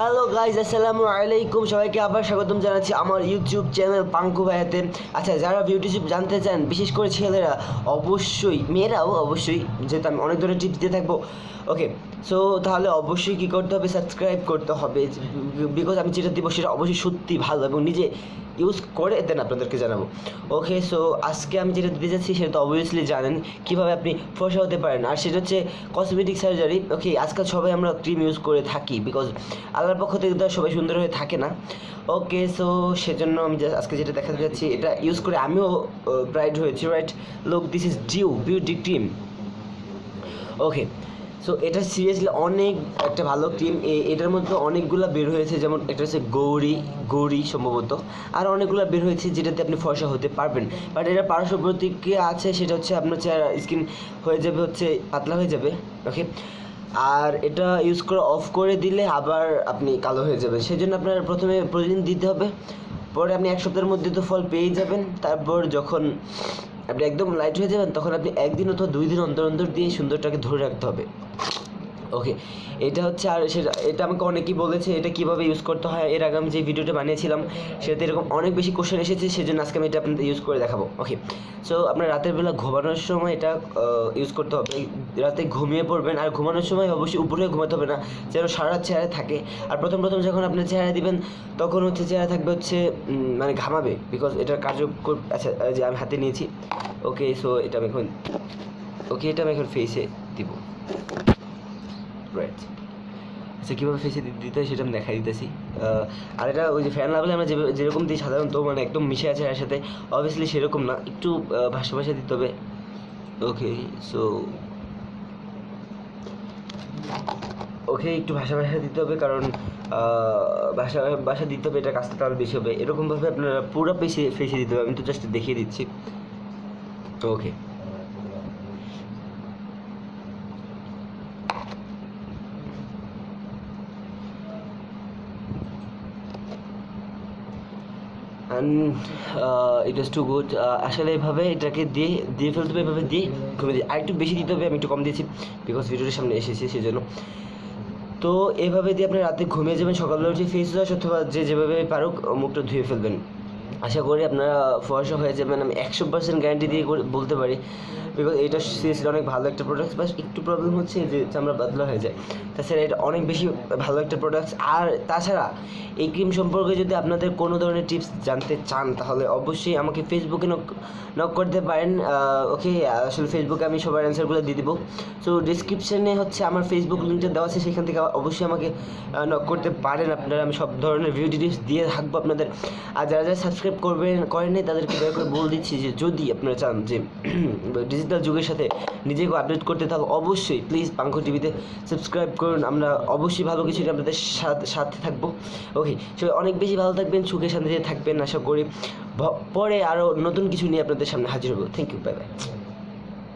Hello guys আসসালামু আলাইকুম। সবাইকে আবার স্বাগতম জানাচ্ছি আমার ইউটিউব চ্যানেল পাঙ্কু ভাইয়াতে। আচ্ছা যারা ইউটিউব জানতে চান, বিশেষ করে ছেলেরা, অবশ্যই, মেয়েরাও অবশ্যই, যেহেতু আমি অনেক ধরনের টিপস দিতে থাকব। ওকে সো তাহলে অবশ্যই কী করতে হবে? সাবস্ক্রাইব করতে হবে। বিকজ আমি যেটা দিব সেটা অবশ্যই সত্যি ভালো এবং নিজে ইউজ করে, দেন আপনাদেরকে জানাব। ওকে সো আজকে আমি যেটা দিতে যাচ্ছি সেটা তো অবভিয়াসলি জানেন কীভাবে আপনি ফসা হতে পারেন। আর সেটা হচ্ছে কসমেটিক সার্জারি ওকে আজকাল সবাই আমরা ক্রিম ইউজ করে থাকি বিকজ আল্লাহর পক্ষ থেকে তো সবাই সুন্দর হয়ে থাকে না। ওকে সো সেজন্য আমি আজকে যেটা দেখাতে যাচ্ছি, এটা ইউজ করে আমিও ব্রাইড হয়েছি right look this is dew beauty cream okay so এটা সিরিয়াসলি অনেক একটা ভালো ক্রিম এটার মধ্যে অনেকগুলো বের হয়েছে, যেমন একটা হচ্ছে গৌরী গৌরী সম্ভবত। আর অনেকগুলো বের হয়েছে যেটাতে আপনি ফর্সা হতে পারবেন। বাট এটা পার্শ্ব প্রতিক্রিয়া আছে, সেটা হচ্ছে আপনার স্কিন হয়ে যাবে হচ্ছে, পাতলা হয়ে যাবে ওকে আর এটা ইউজ করে অফ করে দিলে আবার আপনি কালো হয়ে যাবেন। সেই জন্য আপনার প্রথমে প্রতিদিন দিতে হবে। পরে আপনি এক সপ্তাহের মধ্যে তো ফল পেয়েই যাবেন। তারপর যখন আপনি একদম লাইট হয়ে যাবেন, তখন আপনি একদিন অথবা দুই দিন অন্তর অন্তর দিয়ে সুন্দরটাকে ধরে রাখতে হবে। ওকে এটা হচ্ছে আর সেটা, এটা আমাকে অনেকেই বলেছে, এটা কীভাবে ইউজ করতে হয়? এর আগে আমি যে ভিডিওটা বানিয়েছিলাম, সেটাতে এরকম অনেক বেশি কোশ্চেন এসেছে, সেজন্য আজকে আমি এটা আপনাদের ইউজ করে দেখাবো। ওকে সো আপনার রাতের বেলা ঘুমানোর সময় এটা ইউজ করতে হবে। রাতে ঘুমিয়ে পড়বেন, আর ঘুমানোর সময় অবশ্যই উপরে ঘুমাতে হবে না, যেন সারা চেহারা থাকে। আর প্রথম প্রথম যখন আপনার চেহারা দিবেন, তখন হচ্ছে চেহারা থাকবে হচ্ছে মানে ঘামাবে বিকজ এটার কার্যকর আচ্ছা যে আমি হাতে নিয়েছি। ওকে সো এটা আমি এখন ওকে এটা আমি এখন ফেসে দিব। রাইট আচ্ছা কীভাবে ফেসে দিতে হয় সেটা আমি দেখাই দিতেছি। আর এটা ওই যে ফ্যান লাভলে আমরা যেরকম দিই সাধারণত মানে একদম মিশে আছে এর সাথে অবভিয়াসলি সেরকম না, একটু ভাষা ভাষা দিতে হবে। ওকে সো ওকে একটু ভাষা ভাষা দিতে হবে কারণ ভাষা ভাষা দিতে হবে, এটা কাজটা তাহলে বেশি হবে। এরকমভাবে আপনারা পুরো ফেসে ফেসে দিতে হবে, আমি তো জাস্ট দেখিয়ে দিচ্ছি। Okay it is too good আসলে এভাবে এটাকে দিয়ে দিয়ে ফেলতে হবে, এভাবে দিয়ে ঘুমিয়ে দিই আর একটু বেশি দিতে হবে, আমি একটু কম দিয়েছি বিকজ ভিডিওটার সামনে এসেছি, সেজন্য। তো এভাবে দিয়ে আপনি রাতে ঘুমিয়ে যাবেন, সকালবেলা উঠে ফেস ওয়াশ অথবা যে যেভাবে পারুক, মুখটা ধুয়ে ফেলবেন। আশা করি আপনারা ফর্সা হয়ে যাবেন, আমি একশো পার্সেন্ট গ্যারান্টি দিয়ে বলতে পারি। বিকজ এটা সিরিয়াসলি অনেক ভালো একটা প্রোডাক্ট বাস একটু প্রবলেম হচ্ছে যে চামড়া পাতলা হয়ে যায়। তাছাড়া এটা অনেক বেশি ভালো একটা প্রোডাক্ট আর তাছাড়া এই ক্রিম সম্পর্কে যদি আপনাদের কোনো ধরনের টিপস জানতে চান, তাহলে অবশ্যই আমাকে ফেসবুকে নক নক করতে পারেন। ওকে আসলে ফেসবুকে আমি সবার অ্যান্সারগুলো দিয়ে দেবো। সো ডিসক্রিপশনে হচ্ছে আমার ফেসবুক লিঙ্কটা দেওয়া আছে, সেখান থেকে অবশ্যই আমাকে নক করতে পারেন। আপনারা আমি সব ধরনের ভিডিও টিপস দিয়ে থাকব আপনাদের। আর যারা যারা সাবস্ক্রাইব করবেন, করেন তাদেরকে দয়া করে বলে দিচ্ছি যে, যদি আপনারা চান যে ডিজিটাল যুগের সাথে নিজেকে আপডেট করতে, তাহলে অবশ্যই প্লিজ পাঙ্কো টিভিতে সাবস্ক্রাইব করুন। আমরা অবশ্যই ভালো কিছু আপনাদের সাথে থাকব। ওকে সবাই অনেক বেশি ভালো থাকবেন, সুখে শান্তিতে থাকবেন, আশা করি। পরে আরও নতুন কিছু নিয়ে আপনাদের সামনে হাজির হব। Thank you bye bye